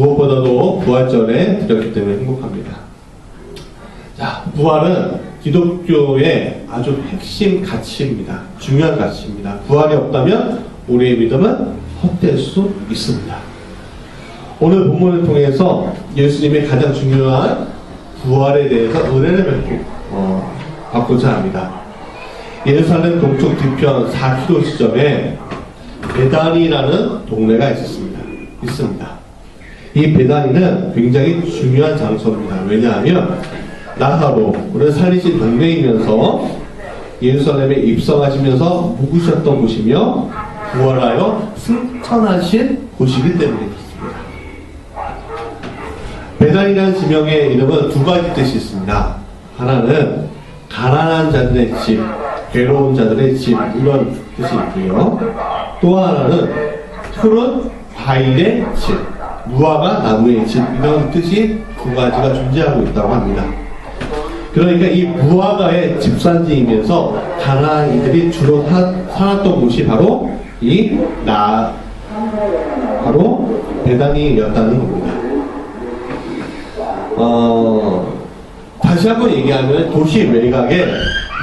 무엇보다도 부활절에 드렸기 때문에 행복합니다. 자, 부활은 기독교의 아주 핵심 가치입니다. 중요한 가치입니다. 부활이 없다면 우리의 믿음은 헛될 수 있습니다. 오늘 본문을 통해서 예수님의 가장 중요한 부활에 대해서 은혜를 받고, 어, 받고자 합니다. 예루살렘 동쪽 뒤편 4km 지점에 베단이라는 동네가 있었습니다. 있습니다. 이 베단이는 굉장히 중요한 장소입니다. 왜냐하면 나사로를 살리신 동네이면서 예루살렘에 입성하시면서 묵으셨던 곳이며 부활하여 승천하신 곳이기 때문에 그렇습니다. 베단이라는 지명의 이름은 두 가지 뜻이 있습니다. 하나는 가난한 자들의 집, 괴로운 자들의 집 이런 뜻이 있고요. 또 하나는 푸른 과일의 집, 무화과 나무의 집 이런 뜻이 두 가지가 존재하고 있다고 합니다. 그러니까 이 무화과의 집산지이면서 가나안 이들이 주로 사, 살았던 곳이 바로 이 나 바로 베단이였다는 겁니다. 어, 다시 한번 얘기하면 도시 외곽에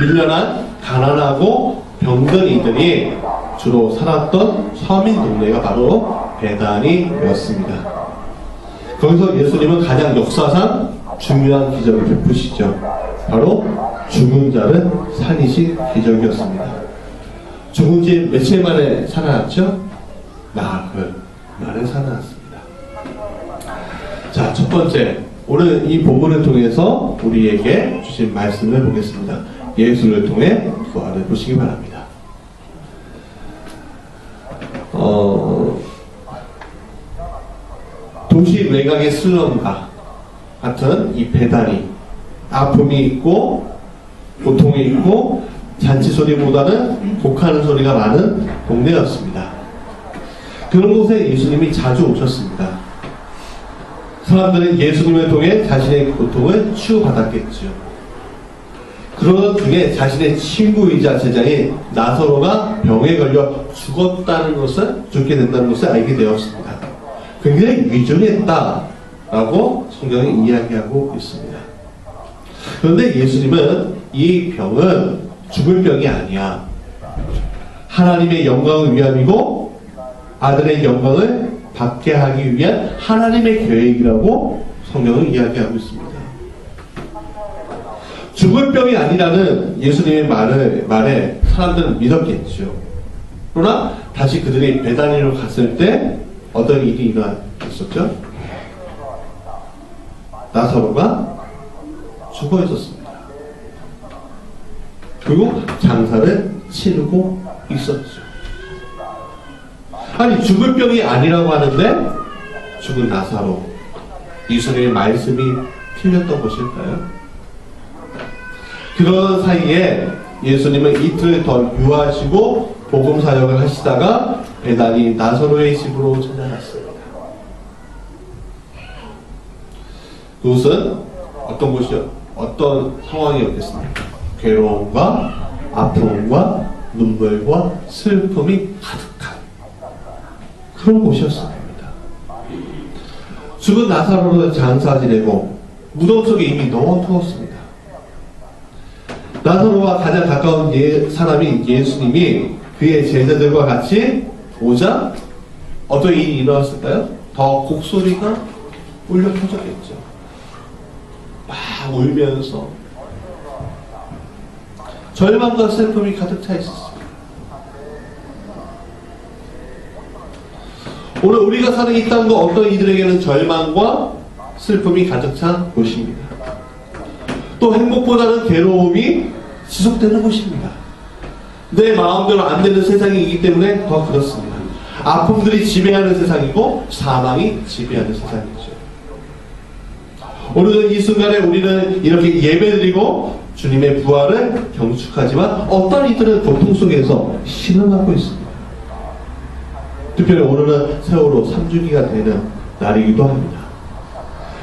밀려난 가난하고 병든 이들이 주로 살았던 서민 동네가 바로 베단이였습니다. 거기서 예수님은 가장 역사상 중요한 기적을 베푸시죠. 바로 죽은 자를 살리신 기적이었습니다. 죽은 지 며칠 만에 살아났죠? 나흘 만에 살아났습니다. 자, 첫 번째. 오늘 이 본문을 통해서 우리에게 주신 말씀을 보겠습니다. 예수를 통해 부활을 보시기 바랍니다. 어, 외곽의 슬럼과 같은 이 배달이 아픔이 있고 고통이 있고 잔치 소리보다는 곡하는 소리가 많은 동네였습니다. 그런 곳에 예수님이 자주 오셨습니다. 사람들은 예수님을 통해 자신의 고통을 치유받았겠죠. 그러던 중에 자신의 친구이자 제자인 나사로가 병에 걸려 죽었다는 것을 죽게 된다는 것을 알게 되었습니다. 굉장히 위중했다라고 성경이 이야기하고 있습니다. 그런데 예수님은 이 병은 죽을 병이 아니야. 하나님의 영광을 위함이고 아들의 영광을 받게 하기 위한 하나님의 계획이라고 성경은 이야기하고 있습니다. 죽을 병이 아니라는 예수님의 말을, 말에 사람들은 믿었겠죠. 그러나 다시 그들이 배단위로 갔을 때 어떤 일이 일어났었죠? 나사로가 죽어 있었습니다. 그리고 장사를 치르고 있었죠. 아니 죽을 병이 아니라고 하는데 죽은 나사로 예수님의 말씀이 틀렸던 것일까요? 그런 사이에 예수님은 이틀 더 유하시고 복음 사역을 하시다가 배단이 나사로의 집으로 찾아갔습니다. 그곳은 어떤 곳이요? 어떤 상황이었겠습니까? 괴로움과 아픔과 눈물과 슬픔이 가득한 그런 곳이었습니다. 죽은 나사로를 장사 지내고 무덤 속에 이미 넣어두었습니다. 나사로와 가장 가까운 예, 사람이 예수님이 그의 제자들과 같이 오자 어떤 일이 일어났을까요? 더 곡소리가 울려 퍼졌겠죠. 막 울면서 절망과 슬픔이 가득 차 있었습니다. 오늘 우리가 사는 이 땅도 어떤 이들에게는 절망과 슬픔이 가득 찬 곳입니다. 또 행복보다는 괴로움이 지속되는 곳입니다. 내 마음대로 안 되는 세상이기 때문에 더 그렇습니다. 아픔들이 지배하는 세상이고 사망이 지배하는 세상이죠. 오늘은 이 순간에 우리는 이렇게 예배드리고 주님의 부활을 경축하지만 어떤 이들은 고통 속에서 신음하고 있습니다. 특별히 오늘은 세월호 3주기가 되는 날이기도 합니다.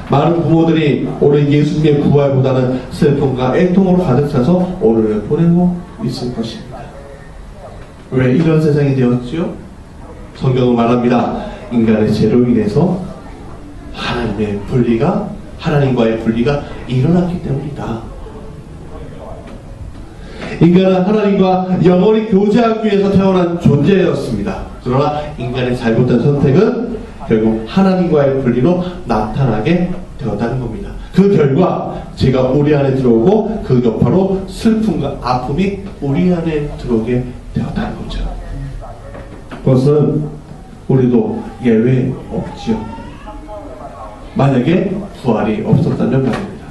많은 부모들이 오늘 예수님의 부활보다는 슬픔과 애통으로 가득 차서 오늘을 보내고 있을 것입니다. 왜 이런 세상이 되었지요? 성경은 말합니다. 인간의 죄로 인해서 하나님의 분리가 하나님과의 분리가 일어났기 때문이다. 인간은 하나님과 영원히 교제하기 위해서 태어난 존재였습니다. 그러나 인간의 잘못된 선택은 결국 하나님과의 분리로 나타나게 되었다는 겁니다. 그 결과 제가 우리 안에 들어오고 그 여파로 슬픔과 아픔이 우리 안에 들어오게 되었다는 거죠. 그것은 우리도 예외 없지요. 만약에 부활이 없었다면 말입니다.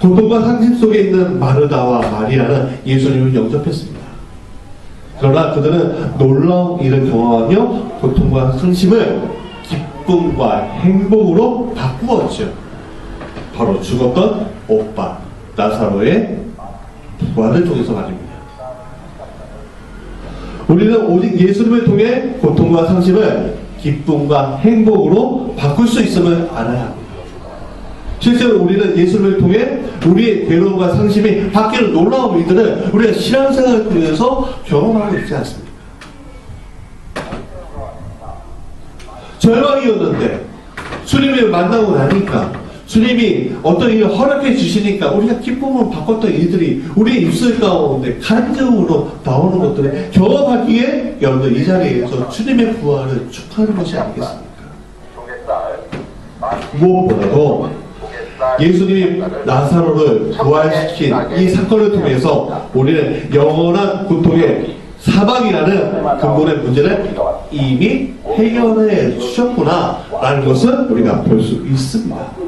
고통과 상심 속에 있는 마르다와 마리아는 예수님을 영접했습니다. 그러나 그들은 놀라운 일을 경험하며 고통과 상심을 기쁨과 행복으로 바꾸었죠. 바로 죽었던 오빠 나사로의 부활을 통해서 말입니다. 우리는 오직 예수님을 통해 고통과 상심을 기쁨과 행복으로 바꿀 수 있음을 알아야 합니다. 실제로 우리는 예수님을 통해 우리의 괴로움과 상심이 바뀌는 놀라운 일들을 우리가 신앙생활을 통해서 경험하고 있지 않습니까? 절망이었는데 주님을 만나고 나니까 주님이 어떤 일을 허락해 주시니까 우리가 기쁨을 바꿨던 일들이 우리 입술 가운데 간증으로 나오는 것들을 경험하기에 여러분들 이 자리에서 주님의 부활을 축하하는 것이 아니겠습니까? 무엇보다도 예수님이 나사로를 부활시킨 이 사건을 통해서 우리는 영원한 고통의 사망이라는 근본의 문제를 이미 해결해 주셨구나 라는 것을 우리가 볼 수 있습니다.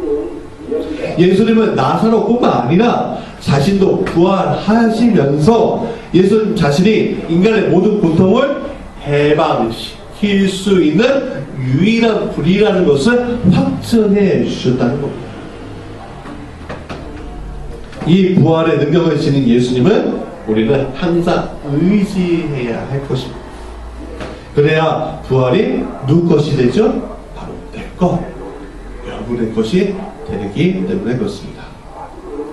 예수님은 나사로뿐만 아니라 자신도 부활하시면서 예수님 자신이 인간의 모든 고통을 해방시킬 수 있는 유일한 불이라는 것을 확증해 주셨다는 겁니다. 이 부활의 능력을 지닌 예수님은 우리는 항상 의지해야 할 것입니다. 그래야 부활이 누구 것이 되죠? 바로 내 것, 여러분의 것이 되기 때문에 그렇습니다.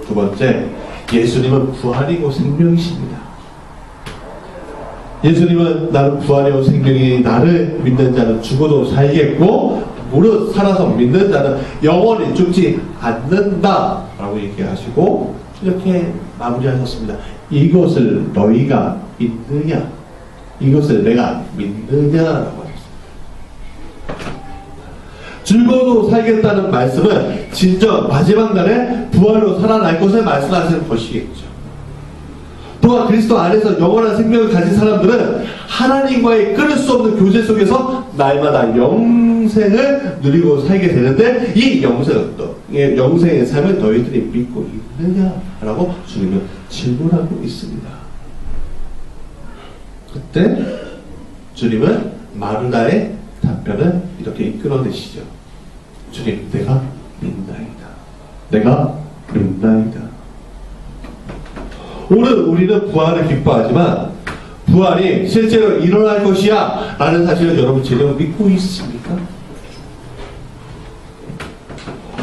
두 번째, 예수님은 부활이고 생명이십니다. 예수님은 나는 부활이고 생명이 나를 믿는 자는 죽어도 살겠고 무릇 살아서 믿는 자는 영원히 죽지 않는다 라고 얘기하시고 이렇게 마무리하셨습니다. 이것을 너희가 믿느냐? 이것을 내가 믿느냐라고 하셨습니다. 즐거워도 살겠다는 말씀은 진정 마지막 날에 부활로 살아날 것을 말씀하시는 것이겠죠. 또한 그리스도 안에서 영원한 생명을 가진 사람들은 하나님과의 끊을 수 없는 교제 속에서 날마다 영생을 누리고 살게 되는데 이 영생, 의 영생의 삶을 너희들이 믿고 있느냐라고 주님은 질문하고 있습니다. 그때 주님은 마르다의 답변을 이렇게 이끌어내시죠. 주님, 내가 믿나이다. 내가 믿나이다. 오늘 우리는 부활을 기뻐하지만 부활이 실제로 일어날 것이야 라는 사실을 여러분 제대로 믿고 있습니까?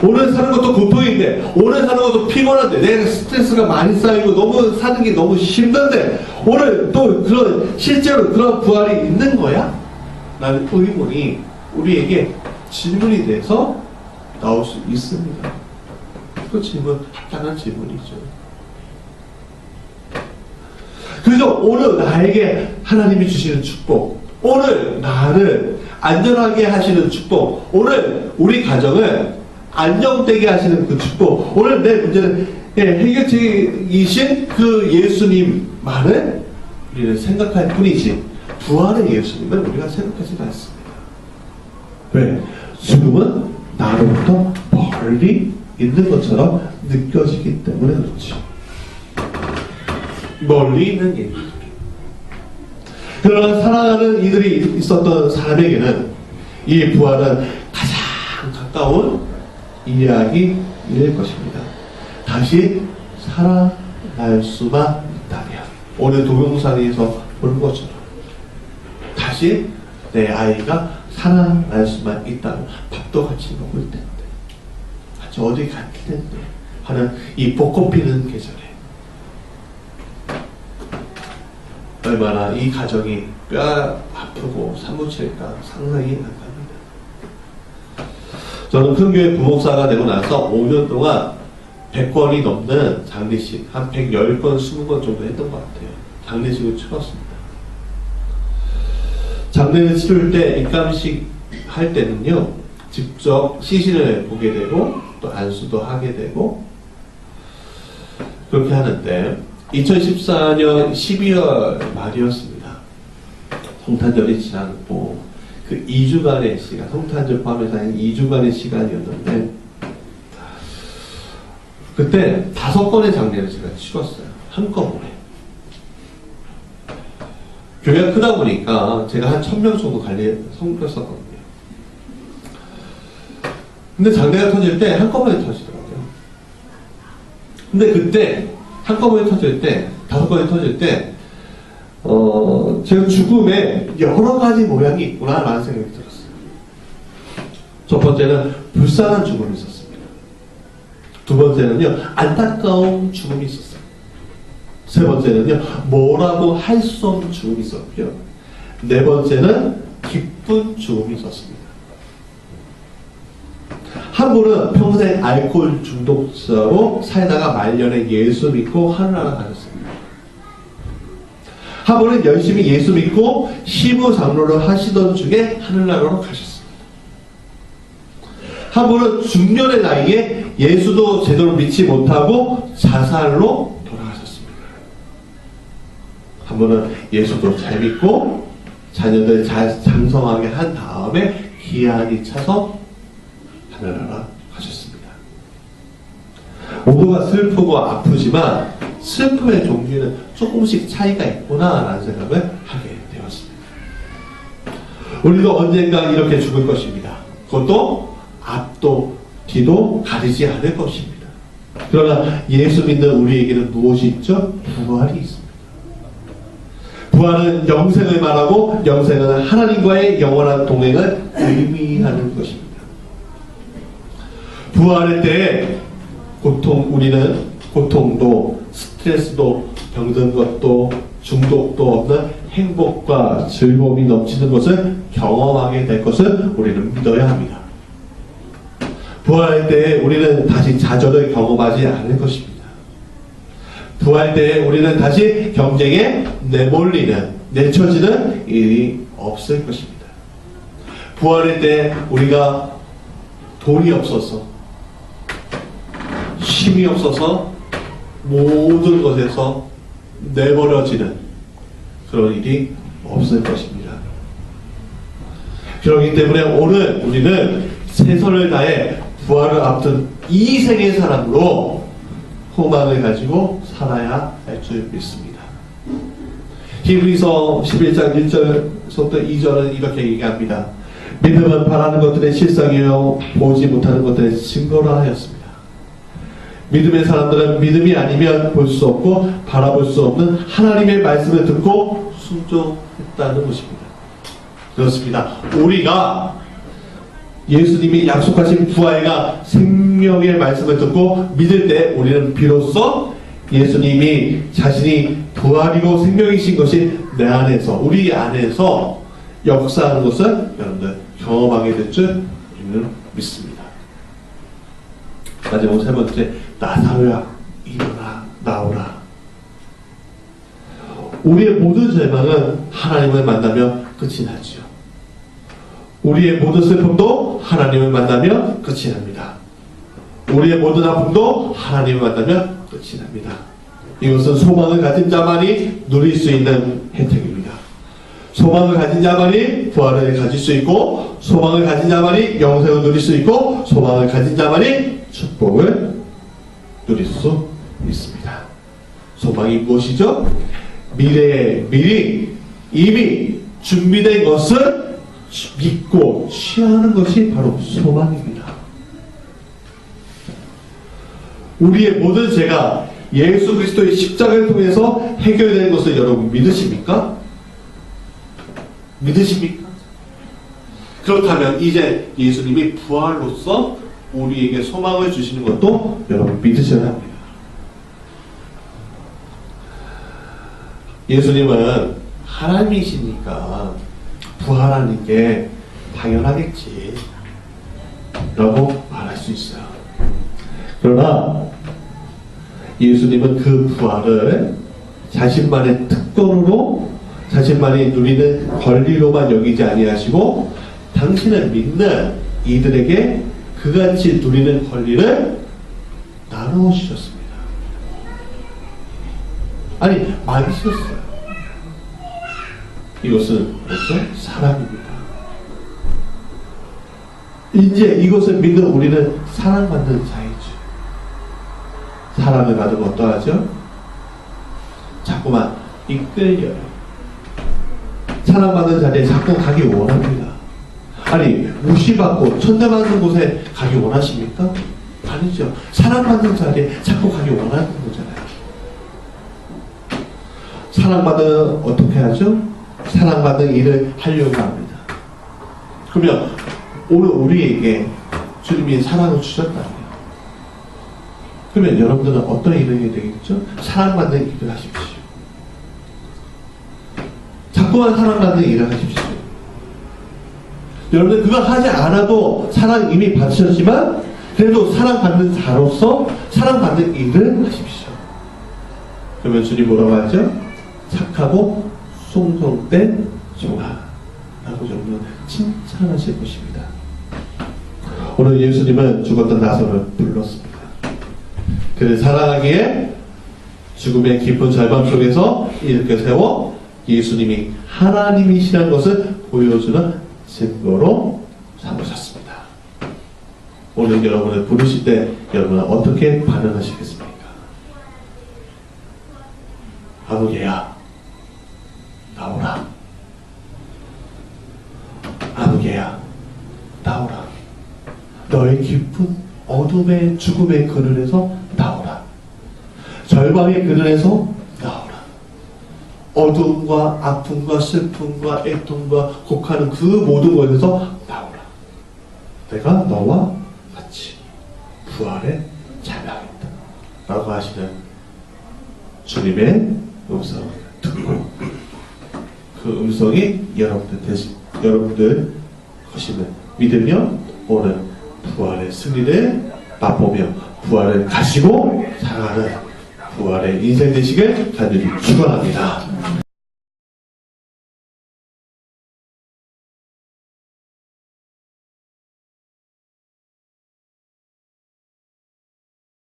오늘 사는 것도 고통인데 오늘 사는 것도 피곤한데 내 스트레스가 많이 쌓이고 너무 사는 게 너무 힘든데 오늘 또 그런 실제로 그런 부활이 있는 거야? 라는 의문이 우리에게 질문이 돼서 나올 수 있습니다. 그 질문 간단한 질문이죠. 그래서 오늘 나에게 하나님이 주시는 축복, 오늘 나를 안전하게 하시는 축복, 오늘 우리 가정을 안정되게 하시는 그 축복, 오늘 내 문제는 예, 해결책이신 그 예수님만을 우리는 생각할 뿐이지 부활의 예수님을 우리가 생각하지 않습니다. 왜? 죽음은 나로부터 멀리 있는 것처럼 느껴지기 때문에 그렇지. 멀리 있는 일. 그러나 사랑하는 이들이 있었던 사람에게는 이 부활은 가장 가까운 이야기일 것입니다. 다시 살아날 수만 있다면 오늘 동영상에서 본 것처럼 다시 내 아이가 살아날 수만 있다면 밥도 같이 먹을 텐데 같이 어디 갈 텐데 하는 이 벚꽃 피는 계절에 얼마나 이 가정이 뼈 아프고 사무칠까 상상이 안 갑니다. 저는 큰 교회 부목사가 되고 나서 5년 동안 100건이 넘는 장례식, 한 110건, 20건 정도 했던 것 같아요. 장례식을 치렀습니다. 장례를 치를 때, 입감식 할 때는요, 직접 시신을 보게 되고, 또 안수도 하게 되고, 그렇게 하는데, 2014년 12월 말이었습니다. 성탄절이 지났고, 그 2주간의 시간, 성탄절 포함해서 한 2주간의 시간이었는데, 그때 다섯 건의 장례를 제가 치렀어요. 한꺼번에. 교회가 크다 보니까 제가 한 천 명 정도 관리, 성했었거든요. 근데 장례가 터질 때 한꺼번에 터지더라고요. 근데 그때 한꺼번에 터질 때, 다섯 건이 터질 때, 어, 제가 죽음에 여러 가지 모양이 있구나라는 생각이 들었어요. 첫 번째는 불쌍한 죽음이 있었습니다. 두 번째는요, 안타까운 죽음이 있었어요. 세 번째는요, 뭐라고 할 수 없는 죽음이 있었고요. 네 번째는 기쁜 죽음이 있었습니다. 한 분은 평생 알코올 중독자로 살다가 말년에 예수 믿고 하늘나라 가셨습니다. 한 분은 열심히 예수 믿고 시부 장로를 하시던 중에 하늘나라로 가셨습니다. 한 분은 중년의 나이에 예수도 제대로 믿지 못하고 자살로. 한 분은 예수도 잘 믿고 자녀들 잘 장성하게 한 다음에 기한이 차서 하늘나라 가셨습니다. 모두가 슬프고 아프지만 슬픔의 종류는 조금씩 차이가 있구나라는 생각을 하게 되었습니다. 우리도 언젠가 이렇게 죽을 것입니다. 그것도 앞도 뒤도 가리지 않을 것입니다. 그러나 예수 믿는 우리에게는 무엇이 있죠? 부활이 있습니다. 부활은 영생을 말하고 영생은 하나님과의 영원한 동행을 의미하는 것입니다. 부활할 때 고통 우리는 고통도 스트레스도 병든 것도 중독도 없는 행복과 즐거움이 넘치는 것을 경험하게 될 것을 우리는 믿어야 합니다. 부활할 때 우리는 다시 좌절을 경험하지 않을 것입니다. 부활할 때 우리는 다시 경쟁에 내몰리는 내쳐지는 일이 없을 것입니다. 부활할 때 우리가 돈이 없어서 힘이 없어서 모든 것에서 내버려지는 그런 일이 없을 것입니다. 그렇기 때문에 오늘 우리는 최선을 다해 부활을 앞둔 이 세계 사람으로 소망을 가지고 살아야 할 줄 믿습니다. 히브리서 11장 1절부터 2절은 이렇게 얘기합니다. 믿음은 바라는 것들의 실상이요 보지 못하는 것들의 증거라 하였습니다. 믿음의 사람들은 믿음이 아니면 볼 수 없고 바라볼 수 없는 하나님의 말씀을 듣고 순종했다는 것입니다. 그렇습니다. 우리가 예수님이 약속하신 부활과 생명의 말씀을 듣고 믿을 때 우리는 비로소 예수님이 자신이 부활이고 생명이신 것이 내 안에서 우리 안에서 역사하는 것을 여러분들 경험하게 될 줄 우리는 믿습니다. 마지막 세 번째 나사로야 일어나 나오라. 우리의 모든 절망은 하나님을 만나며 끝이 나지요. 우리의 모든 슬픔도 하나님을 만나며 끝이 납니다. 우리의 모든 아픔도 하나님을 만나며 끝이 납니다. 이것은 소망을 가진 자만이 누릴 수 있는 혜택입니다. 소망을 가진 자만이 부활을 가질 수 있고, 소망을 가진 자만이 영생을 누릴 수 있고, 소망을 가진 자만이 축복을 누릴 수 있습니다. 소망이 무엇이죠? 미래에 미리 이미 준비된 것을 믿고 취하는 것이 바로 소망입니다. 우리의 모든 죄가 예수 그리스도의 십자가를 통해서 해결되는 것을 여러분 믿으십니까? 믿으십니까? 그렇다면 이제 예수님이 부활로서 우리에게 소망을 주시는 것도 여러분 믿으셔야 합니다. 예수님은 하나님이시니까 부활하는 게 당연하겠지. 라고 말할 수 있어요. 그러나 예수님은 그 부활을 자신만의 특권으로 자신만이 누리는 권리로만 여기지 아니하시고 당신을 믿는 이들에게 그같이 누리는 권리를 나누어 주셨습니다. 아니 많이 쓰셨어요. 이것은 뭐죠? 사랑입니다. 이제 이것을 믿는 우리는 사랑받는 자이죠. 사랑을 받으면 어떠하죠? 자꾸만 이끌려요. 사랑받는 자리에 자꾸 가기 원합니다. 아니, 무시받고 천대받는 곳에 가기 원하십니까? 아니죠. 사랑받는 자리에 자꾸 가기 원하는 거잖아요. 사랑받은 어떻게 하죠? 사랑받는 일을 하려고 합니다. 그러면 오늘 우리에게 주님이 사랑을 주셨다면 그러면 여러분들은 어떤 해야 되겠죠? 사랑받는 일을 하십시오. 자꾸만 사랑받는 일을 하십시오. 여러분들 그거 하지 않아도 사랑 이미 받으셨지만 그래도 사랑받는 자로서 사랑받는 일을 하십시오. 그러면 주님 뭐라고 하죠? 착하고 송성된 종아 라고 정말 칭찬하실 것입니다. 오늘 예수님은 죽었던 나사로를 불렀습니다. 그를 사랑하기에 죽음의 깊은 절반 속에서 이렇게 세워 예수님이 하나님이시라는 것을 보여주는 증거로 삼으셨습니다. 오늘 여러분을 부르실 때 여러분은 어떻게 반응하시겠습니까? 아무개야 나오라 아무개야 나오라 너의 깊은 어둠의 죽음의 그늘에서 절망의 그늘에서 나오라. 어둠과 아픔과 슬픔과 애통과 곡하는 그 모든 것에서 나오라. 내가 너와 같이 부활에 찬양했다. 라고 하시는 주님의 음성을 듣고 그 음성이 여러분들 대신 여러분들 것임을 믿으며 오늘 부활의 승리를 맛보며 부활을 가시고 살아가는 부활의 인생 되시길 간절히 축원합니다.